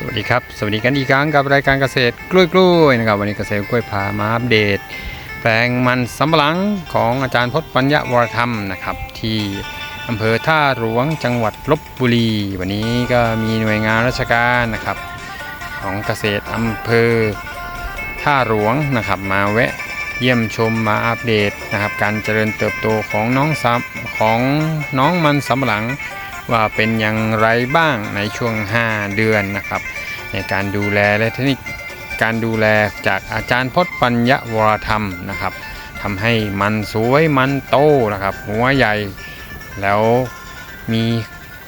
สวัสดีครับ สวัสดีกันอีกครั้งกับรายการเกษตรกล้วยๆนะครับ วันนี้เกษตรกล้วยพามาอัปเดต แปลงมันสำปะหลังของอาจารย์พจน์ปัญญาวรธรรมนะครับ ที่อำเภอท่าหลวงจังหวัดลบบุรี วันนี้ก็มีหน่วยงานราชการนะครับ ของเกษตรอำเภอท่าหลวงนะครับ มาแวะเยี่ยมชมมาอัปเดตนะครับ การเจริญเติบโตของน้องซับของน้องมันสำปะหลัง ว่าเป็นอย่างไรบ้างในช่วง 5 เดือนนะครับ ในการดูแลและเทคนิคการดูแลจากอาจารย์พจน์ปัญญาวรธรรมนะครับทำให้มันสวยมันโตนะครับ หัวใหญ่แล้วมี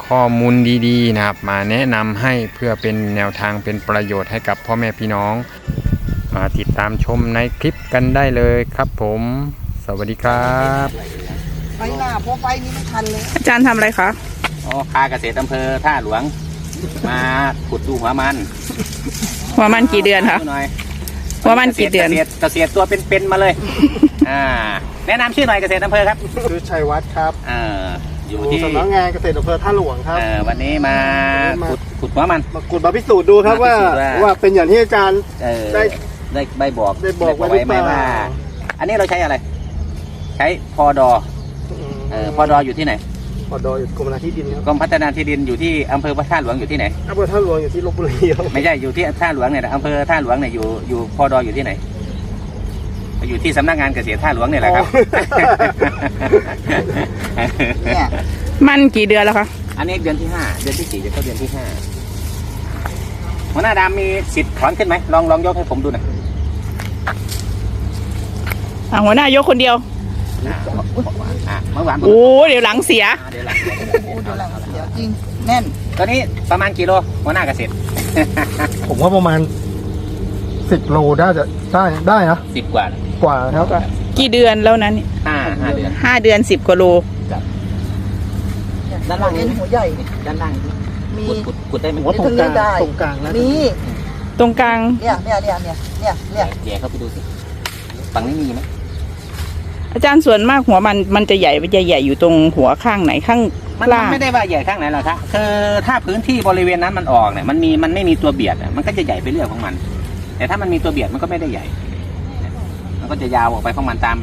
ข้อมูลดีๆนะครับ มาแนะนำให้เพื่อเป็นแนวทางเป็นประโยชน์ให้กับพ่อแม่พี่น้องมาติดตามชมในคลิปกันได้เลยครับผม สวัสดีครับไฟหน้าเพราะไฟนี้ไม่ทันเลย อาจารย์ทำอะไรคะ อ๋อคาเกษตรอำเภอท่าหลวง มาขุดดูหัวมันหัวมันกี่เดือนคะดูหน่อยหัวมันกี่เดือนเกษตรเกษตรตัวเป็นๆมาเลย อ่า แนะนำชื่อหน่อยเกษตรอำเภอครับชื่อชัยวัฒน์ครับเอ่ออยู่อยู่ที่สำนักงานเกษตรอำเภอท่าหลวงครับ เอ่อวันนี้มาขุดขุดหัวมัน มากุดมาพิสูจน์ดูครับมาว่าพิสูจน์ว่า ว่าเป็นอย่างที่อาจารย์ เออได้ได้ใบบอกได้บอกไว้หรือไหมเปล่าว่าอันนี้เราใช้อะไร ใช้พอดอเออพอดออยู่ที่ไหนพ อดออยู่กรมนาที่ดินครับกรมพัฒนาที่ดินอยู่ที่อำเภอท่าหลวงอยู่ที่ไหนอำเภอท่าหลวงอยู่ที่ลบบุรีครับไม่ใช่อยู่ที่ท่าหลวงเนี่ยนะอำเภอท่าหลวงเนี่ยอยู่อยู่พอดออยู่ที่ไหน อยู่ที่สำนักงานเกษตรท่าหลวงเนี่ยแหละครับเนี่ยมันกี่เดือนแล้วคะอันนี้เดือนที่ห้าเดือนที่สี่จะเข้าเดือนที่ห้าหัวหน้าดำมีสิทธิ์ถอนขึ้นไหมลองลองยกให้ผมดูหน่อยอะหัวหน้ายกคนเดียว อ่าอ่าเมื่อวานผมโอ้เดี๋ยวหลังเสีย อ่าเดี๋ยวหลังโอ้เดี๋ยวหลังเดี๋ยวจริงแน่นตอนนี้ประมาณกี่โลหัวหน้าเกษตรผมว่าประมาณสิบโลได้จะได้ได้นะสิบกว่ากว่าครับกี่เดือนแล้วนั้นห้าห้าเดือนห้าเดือนสิบกว่าโล ด้านล่างเน้นี่นหัวใหญ่ด้านล่างมีขุดขุดขุดได้ไหมผมว่าตรงกลางได้ตรงกลางนะมีตรงกลางเนี่ยเนี่ยเนี่ยเนี่ยเนี่ยเนี่ยแย่เข้าไปดูสิฝั่งนี้มีไหม อาจารย์ส่วนมากหัวมันมันจะใหญ่จะใหญ่อยู่ตรงหัวข้างไหนข้างมันล่าง ไม่ได้ว่าใหญ่ข้างไหนหรอกครับคือถ้าพื้นที่บริเวณนั้นมันออกเนี่ยมันมีมันไม่มีตัวเบียดอะมันก็จะใหญ่ไปเรื่อยของมัน แต่ถ้ามันมีตัวเบียดมันก็ไม่ได้ใหญ่ มันก็จะยาวออกไปของมันตาม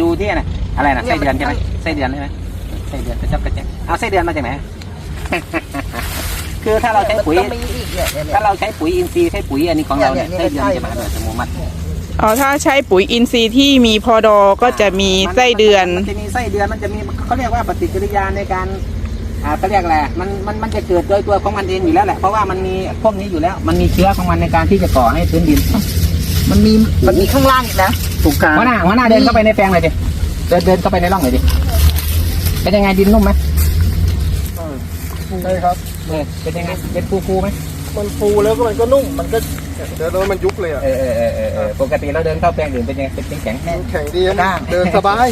ดูที่อะไรอะไรนะไส้เดือนใช่ไหมไส้เดือนใช่ไหมไส้เดือนกระจับกระแจกเอาไส้เดือนมาจากไหน คือถ้าเราใช้ปุ๋ยต้องมีอีกเนี่ยเนี่ยเนี่ยถ้าเราใช้ปุ๋ยอินทรีย์ใช้ปุ๋ยอันนี้ของเราเนี่ยเนี่ไส้ยเดืเนี่อนยจะมาโดยอัตโนมัติ อ๋อถ้าใช้ปุ๋ยอินทรีย์ที่มีพอดอก็จะมีไส้เดือน มันจะมีไส้เดือนมันจะมีเขาเรียกว่าปฏิกิริยาในการอ่าเขาเรียกอะไรมันมันมันจะเกิดโดยตัวของมันเองอยู่แล้วแหละเพราะว่ามันมีพวกนี้อยู่แล้ว มันมีเชื้อของมันในการที่จะก่อให้พื้นดิน มันมีมันมีข้างล่างอีกนะตรงกลางหัวหน้าหัวหน้าเดินเข้าไปในแปลงเลยดิเดินเดินเข้าไปในร่องเลยดิเป็นยังไงดินนุ่มไหมใช่ครับเออเป็นยังไงเป็นฟูฟูๆไหมมันฟูแล้วก็มันก็นุ่มมันก็ เดี๋ยวแล้วมันยุบเลยอะเออเออเออเออเออปกติเราเดินเข้าแปลงอื่นเป็นยังไงเป็นแข็งแข็งแข็งดีครับกล้างเดินสบาย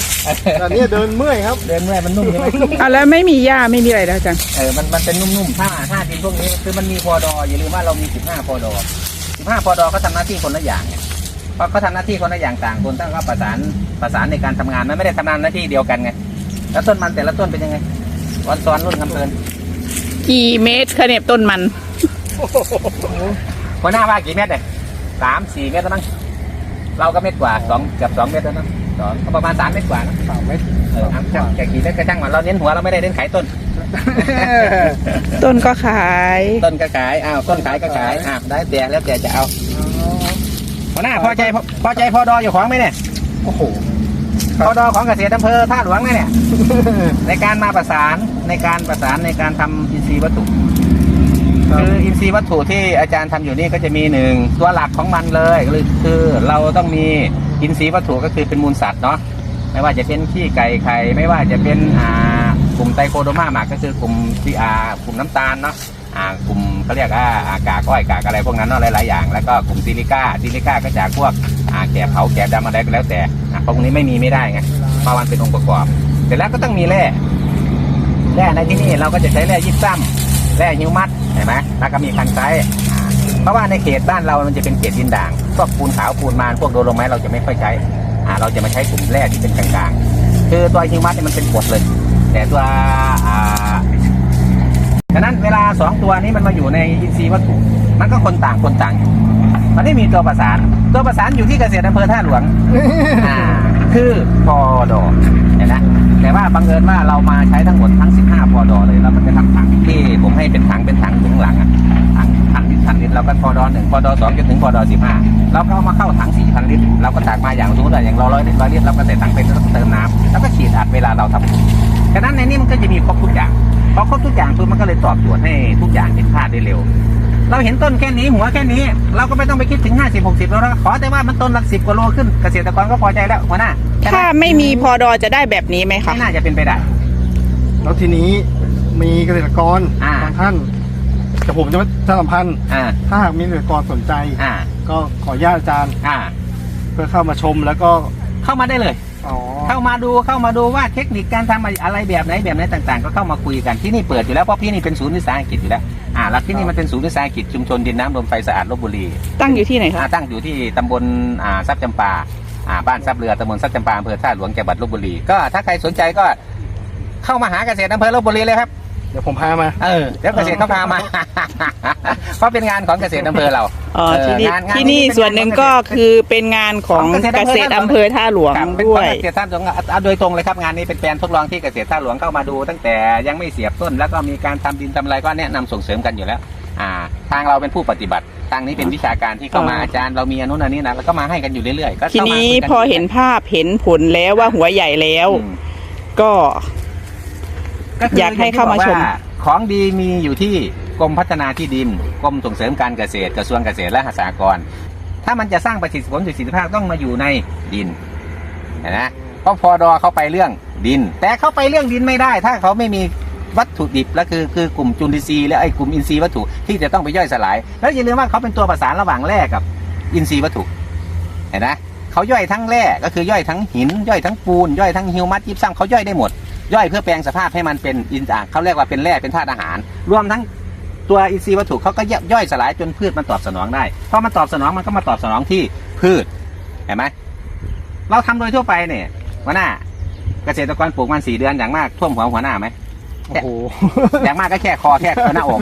แต่เนี่ยเดินเมื่อยครับ เดินเมื่อยมันนุ่มใช่ไหมอะแล้วไม่มีหญ้าไม่มีอะไรแล้วอาจารย์เออมันมันเป็นนุ่มๆถ้าถ้าดินพวกนี้คือมันมีพอดออย่าลืมว่าเรามี 15พอดอ15พอดอเขาทำหน้าที่คนละอย่างไงเพราะเขาทำหน้าที่คนละอย่างต่างคนต้องก็ประสานประสานในการทำงานมันไม่ได้ทำงานหน้าที่เดียวกันไงแล้วต้นมันแต่ละต้นเป็นยังไงวันซ้อนรุ่นคำเพลินกี่เมตรคะเนี่ยต้นมัน หัวหน้าว่ากี่เมตรเนี่ยสามสี่เมตรแล้วมั้งเราก็เมตรกว่าสองเกือบสองเมตรแล้วนะสองก็ประมาณสามเมตรกว่านะสามเมตรเออเอาช่างจะกี่เมตรก็ช่างมันเราเน้นหัวเราไม่ได้เน้นขายต้น ต้นก็ขาย ต้นก็ขายอ้าวต้นขายก็ขายอ้าวได้แต่แล้วแต่จะเอาหัวหน้าพอใจพอพอใจพอดออยู่ของไหมเนี่ยโอ้โหพอดอของเกษตรอำเภอท่าหลวงเนี่ยในการมาประสานในการประสานในการทำอินทรีย์วัตถุ คืออินทรีย์วัตถุที่อาจารย์ทำอยู่นี่ก็จะมีหนึ่งตัวหลักของมันเลยก็คือเราต้องมีอินทรีย์วัตถุก็คือเป็นมูลสัตว์เนาะไม่ว่าจะเป็นขี้ไก่ไข่ไม่ว่าจะเป็นอ่ากลุ่มไตโคโดมาหมากก็คือกลุ่มที่อ่ากลุ่มน้ำตาลเนาะอ่ากลุ่มเขาเรียกว่าอากากอ้อยกากอะไรพวกนั้นเนาะหลายๆอย่างแล้วก็กลุ่มซิลิก้าซิลิก้าก็จากพวกอ่าแกบเผาแกบดำอะไรก็แล้วแต่อะพวกนี้ไม่มีไม่ได้ไงเพราะมันเป็นองค์ประกอบเสร็จแล้วก็ต้องมีแร่แร่ในที่นี่เราก็จะใช้แร่ยิบซ้ำแร่ฮิวมัส เห็นไหมแล้วก็มีคันไซต์เพราะว่าในเขตบ้านเรามันจะเป็นเขตดินด่างพวกปูนขาวปูนมานพวกโดโลไม้เราจะไม่ค่อยใช้อ่าเราจะมาใช้กลุ่มแร่ที่เป็นกลางๆ คือตัวฮิวมัสเนี่ยมันเป็นกรดเลย แต่ตัวอ่าฉะนั้นเวลาสองตัวนี้มันมาอยู่ในอินทรีย์วัตถุมันก็คนต่างคนต่างอยู่มันไม่มีตัวประสาน ตัวประสานอยู่ที่เกษตรอำเภอท่าหลวงอ่าคือพอดอเห็นไหม บังเอิญว่าเรามาใช้ทั้งหมดทั้ง 15 พอดอเลยแล้วมันจะทำถังที่ผมให้เป็นถังเป็นถังอยู่ข้างหลังอะถังพันลิตรพันลิตรเราก็พอดอหนึ่งพอดอสองจนถึงพอดอสิบห้าเราก็เอามาเข้าถังสี่พันลิตรเราก็ตักมาอย่างสมมติว่าอย่างเราร้อยลิตรร้อยลิตรเราก็ใส่ถังไปแล้วก็เติมน้ำแล้วก็ฉีดอัดเวลาเราทำฉะนั้นในนี้มันก็จะมีครบทุกอย่างพอครบทุกอย่างปุ๊บมันก็เลยตอบโจทย์ให้ทุกอย่างเห็นภาพได้เร็ว เราเห็นต้นแค่นี้หัวแค่นี้ เราก็ไม่ต้องไปคิดถึง 50 60แล้วนะขอแต่ว่ามันต้นละสิบกว่าโลขึ้นเกษตรกรก็พอใจแล้วหัวหน้าใช่หถ้าไม่มีพอดอจะได้แบบนี้ไหมคะไม่น่าจะเป็นไปได้ แล้วทีนี้มีเกษตรกรอ่า บางท่านกับผมจะประชาสัมพันธ์ อ่าถ้าหากมีเกษตรกรสนใจ อ่าก็ขออนุญาตอาจารย์อ่า เพื่อเข้ามาชมแล้วก็เข้ามาได้เลย อ๋อเข้ามาดูเข้ามาดูว่าเทคนิคการทำอะไรแบบไหนแบบไหนต่าง ๆ ก็เข้ามาคุยกันที่นี่เปิดอยู่แล้วเพราะที่นี่เป็นศูนย์วิสาหกิจอยู่แล้ว อ่าแล้วที่นี่มันเป็นศูนย์วิสาหกิจชุมชนดินน้ำลมไฟสะอาดลบบุรีตั้งอยู่ที่ไหนอ่าคะตั้งอยู่ที่ตำบลอ่าทรัพย์จำปาอ่าบ้านทรัพย์เรือตำบลทรัพย์จำปาอำเภอท่าหลวงจังหวัดลบบุรีก็ถ้าใครสนใจก็เข้ามาหาเกษตรอำเภอลบบุรีเลยครับ เดี๋ยวผมพามา เออเดี๋ยวเกษตรเขาพามา เพราะเป็นงานของเกษตรอำเภอเราอ๋อเออที่นี่งานงานที่นี่นี้เป็นส่วนหนึ่งก็คือเป็นงานของของเกเกษษตตรรอำอำเภเภออท่าหลวงครับเป็นด้ขวองย เกษตรท่าหลวงเอาเอาโดยตรงเลยครับงานนี้เป็นแปลนทดลองที่เกษตรท่าหลวงเข้ามาดู ตั้งแต่ยังไม่เสียบต้น แล้วก็มีการทำดินทำอะไรก็แนะนำส่งเสริมกันอยู่แล้ว อ่า ทางเราเป็นผู้ปฏิบัติทางนี้เป็นวิชาการที่เข้ามาอ๋อออาจารย์เรามีอนนุนอันนี้นะแล้วก็มาให้กันอยู่เรื่อยๆก็ทีเข้ามานี้คุยกัพอเห็นภาพเห็นผลแล้วว่าหัวใหญ่แล้ว อืม ก็ ก็คือยากให้เข้ามาชมอย่งที่บอกว่ของดีมีอยู่ที่กรมพัฒนาที่ดินกรมส่งเสริมการเกษตรกระทรวงเกษตรและสหกรณ์ถ้ามันจะสร้างประสิทธิผลประสิทธิภาพต้องมาอยู่ในดินเห็นไหมเพราะพอดอเข้าไปเรื่องดิน แต่เข้าไปเรื่องดินไม่ได้ ถ้าเขาไม่มีวัตถุดิบและคือคือกลุ่มจุลินทรีย์และไอ้กลุ่มอินทรีย์วัตถุที่จะต้องไปย่อยสลาย แล้วอย่าลืมว่าเขาเป็นตัวประสานระหว่างแร่กับอินทรีย์วัตถุ เห็นไหมเขาย่อยทั้งแร่ก็คือย่อยทั้งหิน ย่อยทั้งปูน ย่อยทั้งฮิวมัสยิปซัมเขาย่อยได้หมด ย่อยเพื่อแปลงสภาพให้มันเป็นอินทรีย์เขาเรียกว่าเป็นแร่เป็นธาตุอาหาร รวมทั้งตัวอินทรีย์วัตถุเขาก็ย่อยสลายจนพืชมันตอบสนองได้พอมันตอบสนองมันก็มาตอบสนองที่พืชเห็นไหมเราทำโดยทั่วไปเนี่ยหัวหน้าเกษตรกรปลูกมันสี่เดือนอย่างมากท่วมหัวหัวหน้าไหมโอ้โหอย่างมากก็แค่คอแค่หน้าอก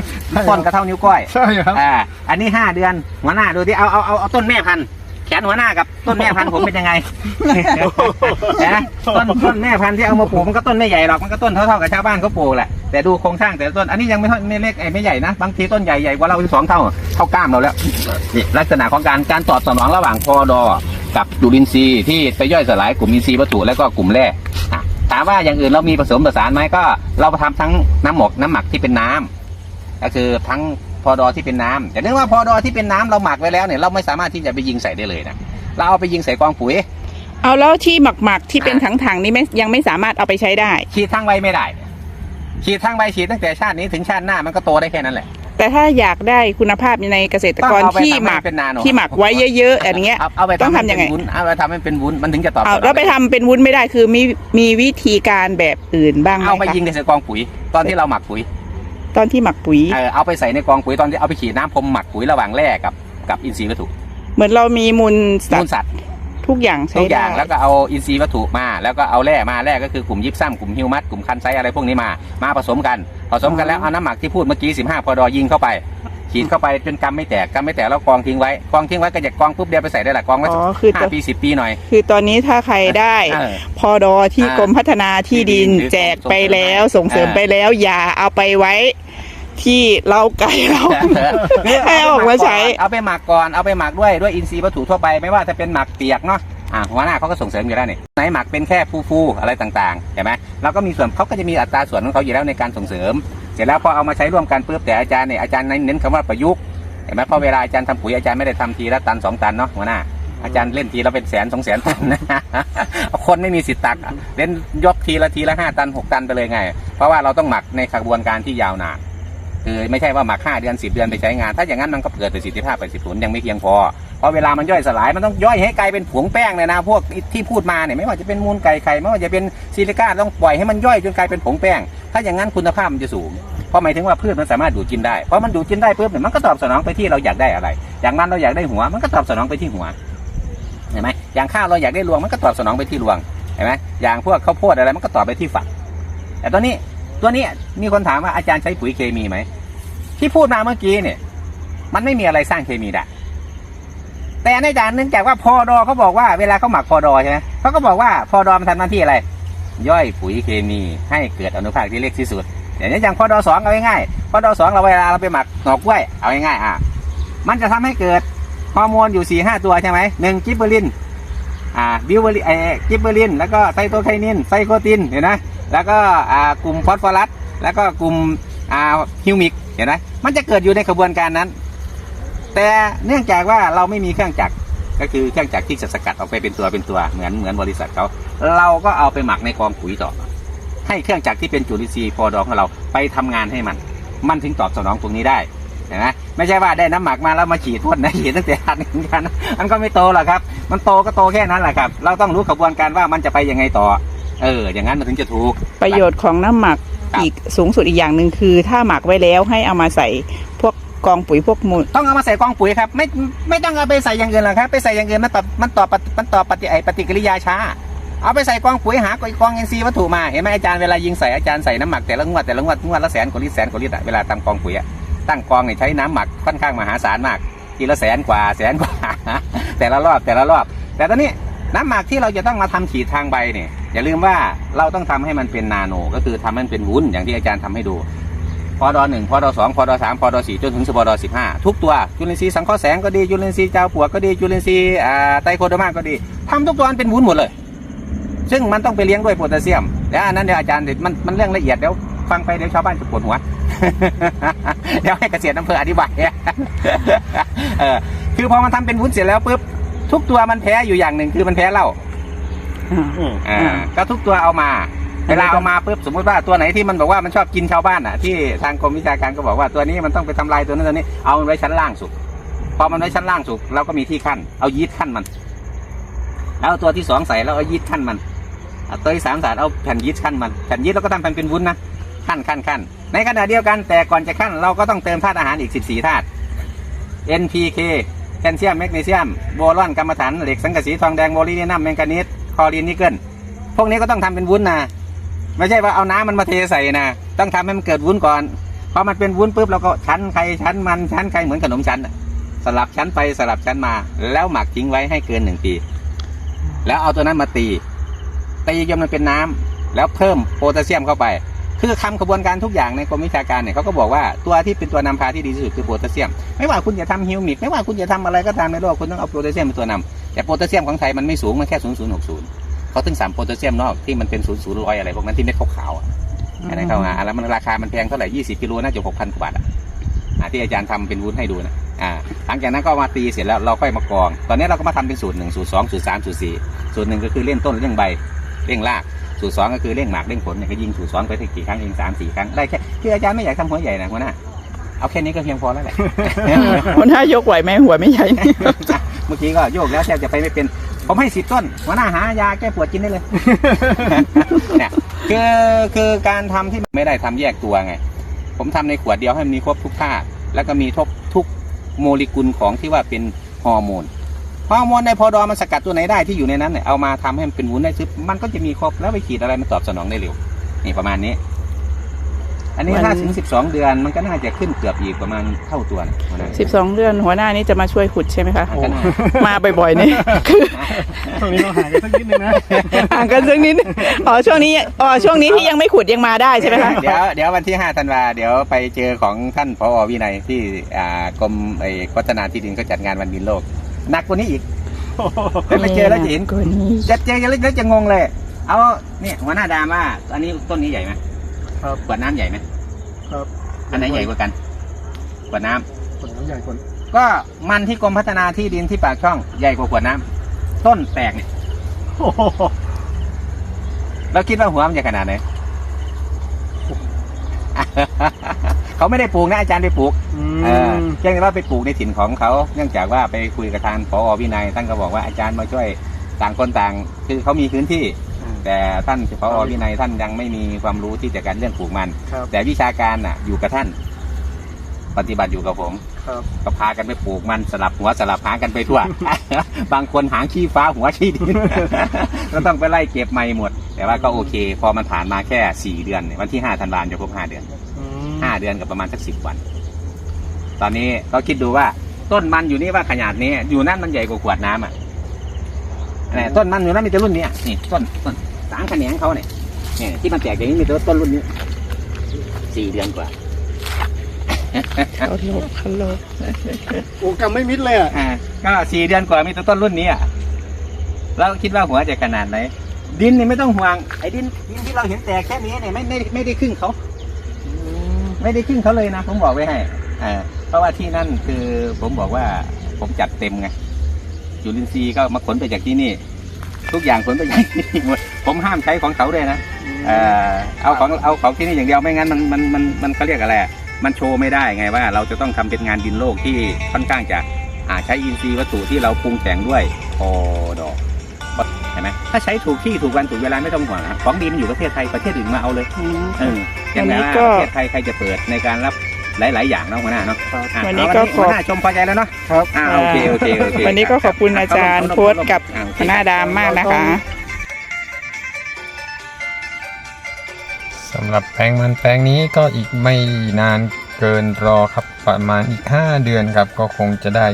ต้นก็เท่านิ้วก้อยใช่ครับอ่าอันนี้ห้าเดือนหัวหน้าดูที่เอาเอาเอาเอาต้นแม่พันธุ์ แขนหัวหน้ากับต้นแม่พันธุ์ผมเป็นยังไงนะต้นต้นแม่พันธุ์ที่เอามาปลูกมันก็ต้นไม่ใหญ่หรอกมันก็ต้นเท่าๆกับชาวบ้านเขาปลูกแหละแต่ดูโครงสร้างแต่ละต้นอันนี้ยังไม่เท่าไม่เล็กไอ้ไม่ใหญ่นะบางทีต้นใหญ่ใหญ่กว่าเราถึงสองเท่าเท่ากล้ามเราแล้วนี่ลักษณะของการการตอบสนองระหว่างพอดอกับจุลินทรีย์ที่ไปย่อยสลายกลุ่มอินทรีย์วัตถุและก็กลุ่มแร่อะถามว่าอย่างอื่นเรามีผสมผสานไหมก็ เราทำทั้งน้ำหมกน้ำหมักที่เป็นน้ำก็คือทั้ง พอดอที่เป็นน้ำแต่เนื่องว่าพอดอที่เป็นน้ำเราหมักไว้แล้วเนี่ยเราไม่สามารถที่จะไปยิงใส่ได้เลยนะเราเอาไปยิงใส่กองปุ๋ย เอาแล้วที่หมักหมักๆที่เป็นถังๆนี่ไม่ยังไม่สามารถเอาไปใช้ได้ฉีดทั้งใบไม่ได้ฉีดทั้งใบฉีดตั้งแต่ชาตินี้ถึงชาติหน้ามันก็โตได้แค่นั้นแหละแต่ถ้าอยากได้คุณภาพในเกษตรกรต้องเอาไปที่ทำให้หมักเป็นนาโนที่หมักไว้เยอะๆอย่างเงี้ยเอาเอาไปต้องทำให้ทำยังไงเป็นวุ้นเอาไปทำให้เป็นวุ้นมันถึงจะตอบเอาสนองแล้วไปทำเป็นวุ้นไม่ได้คือมีมีวิธีการแบบอื่นบ้างไหมเอาไปคะยิงในใส่กองปุ๋ยตอนที่เราหมักปุ๋ย ตอนที่หมักปุ๋ย เออเอาไปใส่ในกองปุ๋ยตอนที่เอาไปฉีดน้ำพรมหมักปุ๋ยระหว่างแร่กับกับอินทรีย์วัตถุเหมือนเรามีมูลสัมูตลว์สัตว์ทุกอย่างใช้ทุกอได้ย่างแล้วก็เอาอินทรีย์วัตถุมา แล้วก็เอาแร่มาแร่ก็คือกลุ่มยิปซัมกลุ่มฮิวมัสกลุ่มคันไซต์อะไรพวกนี้มามาผสมกันผสมกันแล้วเอาน้ำหมักที่พูดเมื่อกี้15พอดอยิงเข้าไปฉีดเข้าไปจนกำไม่แตกกำไม่แตกแล้วกองทิ้งไว้กองทิ้งไว้ก็จะกองปุ๊บเดียวไปใส่ได้ละกองไว้อ๋อคือห้าปีสิบปีหน่อย คือตอนนี้ถ้าใครได้เออพอดอที่อ่ากรมพัฒนาที่ดินที่ดินแจกไปแล้วส่งเสริมอ่าไปแล้วอย่าเอาไปไว้ ที่เราไก่เรา ให้เอาออกมาใช้ เอาไปหมักก่อนเอาไปหมักด้วยด้วยอินทรีย์วัตถุทั่วไปไม่ว่าจะเป็นหมักเปียกเนาะอ่าหัวหน้าเขาก็ส่งเสริมอยู่แล้วนี่ไหนหมักเป็นแค่ฟูๆอะไรต่างๆเห็นไหมเราก็มีส่วนเขาก็จะมีอัตราส่วนของเขาอยู่แล้วในการส่งเสริม เสร็จแล้วพอเอามาใช้ร่วมกันปุ๊บแต่อาจารย์เนี่ยอาจารย์เน้นคำว่าประยุกต์เห็นไหมเพราะเวลาอาจารย์ทำปุ๋ยอาจารย์ไม่ได้ทำทีละตันสองตันเนาะหัวหน้า อาจารย์เล่นทีละเป็นแสนสองแสนตันนะ คนไม่มีสิทธิ์ตักอะเล่นยกทีละทีละห้าตันหกตันไปเลยไง เพราะว่าเราต้องหมักในกระบวนการที่ยาวนาน คือไม่ใช่ว่าหมักห้าเดือนสิบเดือนไปใช้งาน ถ้าอย่างนั้นมันก็เกิดประสิทธิภาพประสิทธิผลยังไม่เพียงพอ เพราะเวลามันย่อยสลายมันต้องย่อยให้กลายเป็นผงแป้งเลยนะ พวกที่พูดมาเนี่ยไม่ว่าจะเป็นมูลไก่ไข่ไม่ว่าจะเป็นซิลิก้าต้องปล่อยให้มันย่อยจนกลายเป็นผงแป้ง ถ้าอย่างนั้นคุณภาพมันจะสูงเพราะหมายถึงว่าพืชมันสามารถดูดกินได้เพราะมันดูดกินได้ปุ๊บเนี่ยมันก็ตอบสนองไปที่เราอยากได้อะไร อย่างมันเราอยากได้หัว มันก็ตอบสนองไปที่หัวเห็นไหมอย่างข้าวเราอยากได้รวงมันก็ตอบสนองไปที่รวงเห็นไหมอย่างพวกข้าวโพดอะไรมันก็ตอบไปที่ฝักแต่ตัวนี้ ตัวนี้มีคนถามว่าอาจารย์ใช้ปุ๋ยเคมีไหมที่พูดมาเมื่อกี้เนี่ย มันไม่มีอะไรสร้างเคมีได้แต่ในจานเนื่องจากว่าพอดอเขาบอกว่าเวลาเขาหมักพอดอใช่ไหมเขาก็บอกว่าพอดอมันทำหน้าที่อะไร ย่อยปุ๋ยเคมีให้เกิดอนุภาคที่เล็กที่สุดอย่างนี้อย่างพอดอสองเอาง่ายๆพอดอสองเราเวลาเราไปหมักหนอกกล้วยเอาง่ายๆอะมันจะทำให้เกิดฮอร์โมนอยู่สี่ห้าตัวใช่ไหมหนึ่งกิบเบอรินอ่าบิวเบอรินเอกิบเบอรินแล้วก็ไซโตไคนินไซโคตินเห็นไหม แล้วก็กลุ่มฟอสฟอรัสแล้วก็กลุ่มฮิวมิกเห็นไหมมันจะเกิดอยู่ในกระบวนการนั้น แต่เนื่องจากว่าเราไม่มีเครื่องจักรก็คือเครื่องจักรที่จะสกัดออกไปเป็นตัวเป็นตัวเหมือนเหมือนบริษัทเขาเราก็เอาไปหมักในกองปุ๋ยต่อ ให้เครื่องจักรที่เป็นจุลินทรีย์พอดองของเราไปทำงานให้มัน มันถึงตอบสนองตรงนี้ได้เห็นไหมไม่ใช่ว่าได้น้ำหมักมาแล้วมาฉีดพ่นนะฉีดตั้งแต่ทันเหมือนกันมันก็ไม่โตหรอกครับ มันโตก็โตแค่นั้นแหละครับ เราต้องรู้กระบวนการว่ามันจะไปยังไงต่อ เออ อย่างนั้นมันถึงจะถูก ประโยชน์ของน้ำหมักครับ อีกสูงสุดอีกอย่างหนึ่งคือ ถ้าหมักไว้แล้วให้เอามาใส่พวกกองปุ๋ยพวกมูล ต้องเอามาใส่กองปุ๋ยครับ ไม่ไม่ต้องเอาไปใส่อย่างอื่นหรอกครับ ไปใส่อย่างอื่นมันตอบมันตอบปฏิมันตอบปฏิไอปฏิกิริยาช้า เอาไปใส่กองปุ๋ยหากองอินทรีย์วัตถุมาเห็นไหมอาจารย์เวลายิงใส่อาจารย์ใส่น้ำหมักแต่ละงวดแต่ละงวดงวดละแสนกว่าลิตรแสนกว่าลิตรอะเวลาตั้งกองปุ๋ยอะตั้งกองเนี่ยใช้น้ำหมักค่อนข้างมหาศาลมาก ทีละแสนกว่าแสนกว่า แต่ละรอบแต่ละรอบ แต่ตอนนี้น้ำหมักที่เราจะต้องมาทำฉีดทางใบเนี่ย อย่าลืมว่าเราต้องทำให้มันเป็นนาโน ก็คือทำให้มันเป็นวุ้นอย่างที่อาจารย์ทำให้ดูพอดอหนึ่งพอดอสองพอดอสามพอดอสี่จนถึงสปอดอสิบห้าทุกตัวจุลินทรีย์สังเคราะห์แสงก็ดีจุลินทรีย์เจ้าปวกก็ดีจุลินทรีย์อ่าไตรโคโดมาก็ดีทำทุกตัวมันเป็นวุ้นหมดเลย ซึ่งมันต้องไปเลี้ยงด้วยโพแทสเซียมแล้วอันนั้นเดี๋ยวอาจารย์มันมันเรื่องละเอียดเดี๋ยวฟังไปเดี๋ยวชาวบ้านจะปวดหัวเดี๋ยวให้เกษตรอำเภออธิบายเออคือพอมันทำเป็นวุ้นเสร็จแล้วปุ๊บทุกตัวมันแพ้อยู่อย่างหนึ่งคือมันแพ้เหล้า อืมอ่าอ่าก็ทุกตัวเอามา เวลาเอามาปุ๊บสมมติว่าตัวไหนที่มันบอกว่ามันชอบกินชาวบ้านอะที่ทางกรมวิชาการก็บอกว่าตัวนี้มันต้องไปทำลายตัวนั้นตัวนี้เอามันไว้ชั้นล่างสุดพอมันไว้ชั้นล่างสุดเราก็มีที่ขั้นเอายีสต์ขั้นมันแล้วเอาตัวที่สองใส่แล้วเอายีสต์ขั้นมันเอาตัวที่สามใส่เอาแผ่นยีสต์ขั้นมันแผ่นยีสต์เราก็ทำแผ่นเป็นวุ้นนะขั้นขั้นขั้นในขณะเดียวกันแต่ก่อนจะขั้นเราก็ต้องเติมธาตุอาหารอีก 14ธาตุ NPK แคลเซียมแมกนีเซียมโบรอนกรรมฐานเหล็กสังกะสีทองแดงโมลิเนียมแมงกานีส คลอรีนนิกเกิลพวกนี้ก็ต้องทำเป็นวุ้นนะไม่ใช่ว่าเอาน้ำมันมาเทใส่นะต้องทำให้มันเกิดวุ้นก่อนพอมันเป็นวุ้นปุ๊บเราก็ชั้นใครชั้นมันชั้นใครเหมือนขนมชั้นสลับชั้นไปสลับชั้นมา แล้วหมักทิ้งไว้ให้เกินหนึ่งปีแล้วเอาตัวนั้นมาตีตีจนมันเป็นน้ำแล้วเพิ่มโพแทสเซียมเข้าไป คือทำกระบวนการทุกอย่างในกรมวิชาการเนี่ยเขาก็บอกว่าตัวที่เป็นตัวนำพาที่ดีที่สุดคือโพแทสเซียม ไม่ว่าคุณจะทำฮิวมิกไม่ว่าคุณจะทำอะไรก็ตามในโลกคุณต้องเอาโพแทสเซียมเป็นตัวนำ แต่โพแทสเซียมของไทยมันไม่สูง มันแค่ศูนย์ศูนย์หกศูนย์เขาถึงสามโพแทสเซียมนอกที่มันเป็นศูนย์ศูนย์ร้อยอะไรพวกนั้นที่เม็ดขาวๆอะอันนั้นเข้ามาอะแล้วมันราคามันแพงเท่าไหร่ยี่สิบกิโลน่าจะหกพันกว่าบาทอะอะที่อาจารย์ทำเป็นวุ้นให้ดูนะอ่าหลังจากนั้นก็มาตีเสร็จแล้วเราค่อยมากรอง ตอนนี้เราก็มาทำเป็นสูตรหนึ่งสูตรสองสูตรสามสูตรสี่สูตรหนึ่งก็คือเล่นต้นเล่งใบเล่งรากสูตรสองก็คือเล่งหมากเล่งผลเนี่ยก็ยิงสูตรสองไปกี่ครั้งเองสามสี่ครั้งได้แค่คืออาจารย์ไม่อยากทำหัวใหญ่นะหัวหน้าเอาแค่นี้ก็เพียงพอแล้วแหละหัวหน้ายกไหวไหมหัวไม่ใหญ่ เมื่อกี้ก็โยกแล้วแทบจะไปไม่เป็น ผมให้สิบต้นหัวหน้าหายาแก้ปวดกินได้เลย เนี่ยคือคือการทำที่ไม่ได้ทำแยกตัวไง ผมทำในขวดเดียวให้มันมีครบทุกธาตุแล้วก็มีทุกทุกโมเลกุลของที่ว่าเป็นฮอร์โมนฮอร์โมนในพอดอมันสกัดตัวไหนได้ที่อยู่ในนั้นเนี่ยเอามาทำให้มันเป็นวุ้นได้ซึบมันก็จะมีครบแล้วไปฉีดอะไรมันตอบสนองได้เร็วนี่ประมาณนี้ อันนี้มันถ้าถึงสิบสองเดือนมันก็น่าจะขึ้นเกือบอีกประมาณเท่าตัวนะหัวหน้าสิบสองเดือนหัวหน้านี่จะมาช่วยขุดใช่ไหมคะมันก็น่ามาบ่อยๆนี่คือตรงนี้เราหายกันสักนิดนึงนะห่างกันสักนิดอ๋อช่วงนี้อ๋อช่วงนี้ที่ยังไม่ขุดยังมาได้ใช่ไหมคะเดี๋ยวเดี๋ยววันที่5ธันวาเดี๋ยวไปเจอของท่านพอวินัยที่อ่ากรมไอ้พัฒนาที่ดินเขาจัดงานวันดินโลกหนักกว่านี้อีกเดี๋ยวไปเจอแล้วจะเห็นกว่านี้จะเจอแล้วจะงงเลย เอาเนี่ยหัวหน้าดามาอันนี้ต้นนี้ใหญ่ไหม ครับขวดน้ำใหญ่ไหมครับอันไหนใหญ่กว่ากันขวดน้ำผลน้ำใหญ่คนก็มันที่กรมพัฒนาที่ดินที่ปากช่องใหญ่กว่าขวดน้ำต้นแตกเนี่ยโอ้โหเราคิดว่าหัวมันจะขนาดไหน เขาไม่ได้ปลูกนะอาจารย์ไปปลูก อืเออมเพียงแต่ว่าไปปลูกในถิ่นของเขา เนื่องจากว่าไปคุยกับทางพอวินัยท่านก็บอกว่าอาจารย์มาช่วยต่างคนต่าง คือเขามีพื้นที่ แต่ท่านพอวินัยท่านยังไม่มีความรู้ที่จะการเรื่องปลูกมันครับแต่วิชาการน่ะอยู่กับท่าน ปฏิบัติอยู่กับผมครับก็พากันไปปลูกมันสลับหัวสลับหางกันไปทั่ว บางคนหางขี้ฟ้าหัวขี้ดินก็ต้องไปไล่เก็บใหม่หมด แต่ว่าก็โอเค พอมันผ่านมาแค่สี่เดือนเนี่ยวันที่ห้าธันวาคมจะครบห้าเดือนอืมห้าเดือนกับประมาณสักสิบวัน ตอนนี้ก็คิดดูว่าต้นมันอยู่นี่ว่าขนาดนี้ อยู่นั่นมันใหญ่กว่าขวดน้ำอะเนี่ยต้นมันอยู่นั่นมีแต่รุ่นเนี้ยนี่ต้นต้น สางแขนงเขาเนี่ยเนี่ยที่มันแตกอย่างนี้มีแต่ต้นรุ่นนี้สี่เดือนกว่าเขาโลบเขาโลบโอ้กำไม่มิดเลยอะอ่าก็สี่เดือนกว่ามีแต่ต้นรุ่นนี้อะแล้วคิดว่าหัวจะขนาดไหนดินนี่ไม่ต้องห่วงไอ้ดินดินที่เราเห็นแตกแค่นี้เนี่ยไม่ไม่ไม่ได้ครึ่งเขาไม่ได้ครึ่งเขาเลยนะผมบอกไว้ให้อ่าเพราะว่าที่นั่นคือผมบอกว่าผมจัดเต็มไงจุลินทรีย์ก็มาขนไปจากที่นี่ ทุกอย่างขนไปจากที่นี่หมด ผมห้ามใช้ของเขาเลยนะเอ่อเอาของเอาของที่นี่อย่างเดียวไม่งั้นมันมันมันมันเขาเรียกอะไรอะมันโชว์ไม่ได้ไงว่า เราจะต้องทำเป็นงานดินโลกที่ค่อนข้างจะอ่าใช้อินทรีย์วัตถุที่เราปรุงแต่งด้วยพอดอกเห็นไหมถ้าใช้ถูกที่ถูกวันถูกเวลาไม่ต้องห่วงนะของดีมันอยู่ประเทศไทยประเทศอื่นมาเอาเลยเอออย่างไรว่าประเทศไทยใครจะเปิดในการรับหลาย ๆ อย่างเนาะหัวหน้าเนาะอะวันนี้เอาก็ขหัอวบหน้าชมพอใจแล้วเนาะครับ อ่าโอเคโอเคโอเควันนี้ก็ขอบคุณอาจารย์โพสต์กับอ่าโอเคคณะดามมากนะคะ สำหรับแปลงมันแปลงนี้ก็อีกไม่นานเกินรอครับประมาณอีก 5 เดือนครับ ก็คงจะได้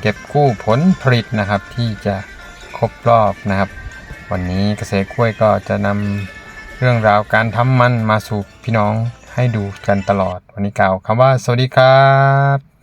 เก็บกู้ผลผลิตนะครับ ที่จะครบรอบนะครับ วันนี้เกษตรกล้วยก็จะนำเรื่องราวการทำมันมาสู่พี่น้องให้ดูกันตลอด วันนี้กล่าวคำว่าสวัสดีครับ